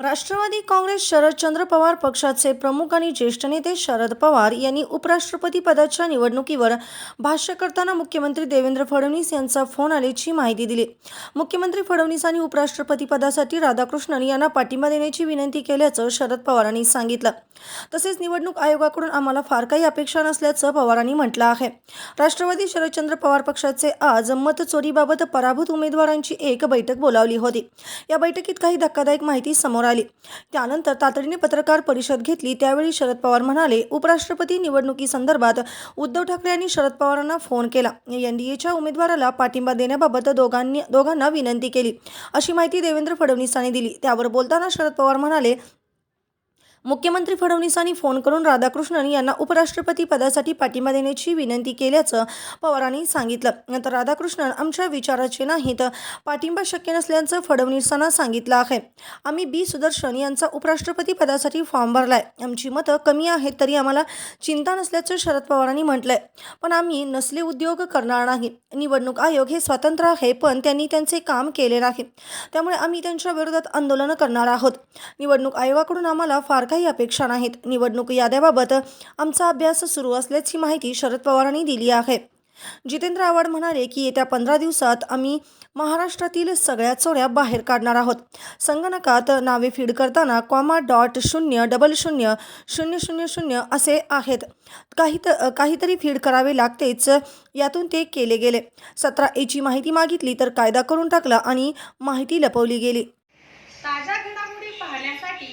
राष्ट्रवादी काँग्रेस शरदचंद्र पवार पक्षाचे प्रमुख आणि ज्येष्ठ नेते शरद पवार यांनी उपराष्ट्रपती पदाच्या निवडणुकीवर भाष्य करताना मुख्यमंत्री देवेंद्र फडणवीस यांचा फोन आल्याची माहिती दिली. मुख्यमंत्री फडणवीसांनी उपराष्ट्रपती पदासाठी राधाकृष्णन यांना पाठिंबा देण्याची विनंती केल्याचं शरद पवारांनी सांगितलं. तसेच निवडणूक आयोगाकडून आम्हाला फार काही अपेक्षा नसल्याचं पवारांनी म्हटलं आहे. राष्ट्रवादी शरदचंद्र पवार पक्षाचे आज मत चोरीबाबत पराभूत उमेदवारांची एक बैठक बोलावली होती. या बैठकीत काही धक्कादायक माहिती समोर आली त्यानंतर तातडीने पत्रकार परिषद घेतली. त्यावेळी शरद पवार म्हणाले उपराष्ट्रपती निवडणुकीसंदर्भात उद्धव ठाकरे यांनी शरद पवारांना फोन केला. एनडीएच्या उमेदवाराला पाठिंबा देण्याबाबत दोघांनी दोघांना विनंती केली. अशी माहिती देवेंद्र फडणवीसांनी दिली. त्यावर बोलताना शरद पवार म्हणाले मुख्यमंत्री फडणवीसांनी फोन करून राधाकृष्णन यांना उपराष्ट्रपती पदासाठी पाठिंबा देण्याची विनंती केल्याचं पवारांनी सांगितलं. नंतर राधाकृष्णन आमच्या विचाराचे नाहीत पाठिंबा शक्य नसल्याचं फडणवीसांना सांगितलं आहे. आम्ही बी सुदर्शन यांचा उपराष्ट्रपती पदासाठी फॉर्म भरलाय. आमची मतं कमी आहेत तरी आम्हाला चिंता नसल्याचं शरद पवारांनी म्हटलंय. पण आम्ही नसले उद्योग करणार नाही. निवडणूक आयोग हे स्वतंत्र आहे पण त्यांनी त्यांचे काम केले नाही. त्यामुळे आम्ही त्यांच्या विरोधात आंदोलनं करणार आहोत. निवडणूक आयोगाकडून आम्हाला फार काही अपेक्षा नाहीत. निवडणूक याद्याबाबत आमचा अभ्यास सुरू असल्याची माहिती शरद पवारांनी दिली आहे. जितेंद्र आव्हाड म्हणाले की येत्या पंधरा दिवसात आम्ही महाराष्ट्रातील सगळ्या चोऱ्या बाहेर काढणार आहोत. संगणकात नावे फीड करताना कॉमा डॉट शून्य डबल शून्य शून्य शून्य शून्य असे आहेत. काही काहीतरी फीड करावे लागतेच. यातून ते केले गेले. सतरा एची माहिती मागितली तर कायदा करून टाकला आणि माहिती लपवली गेली.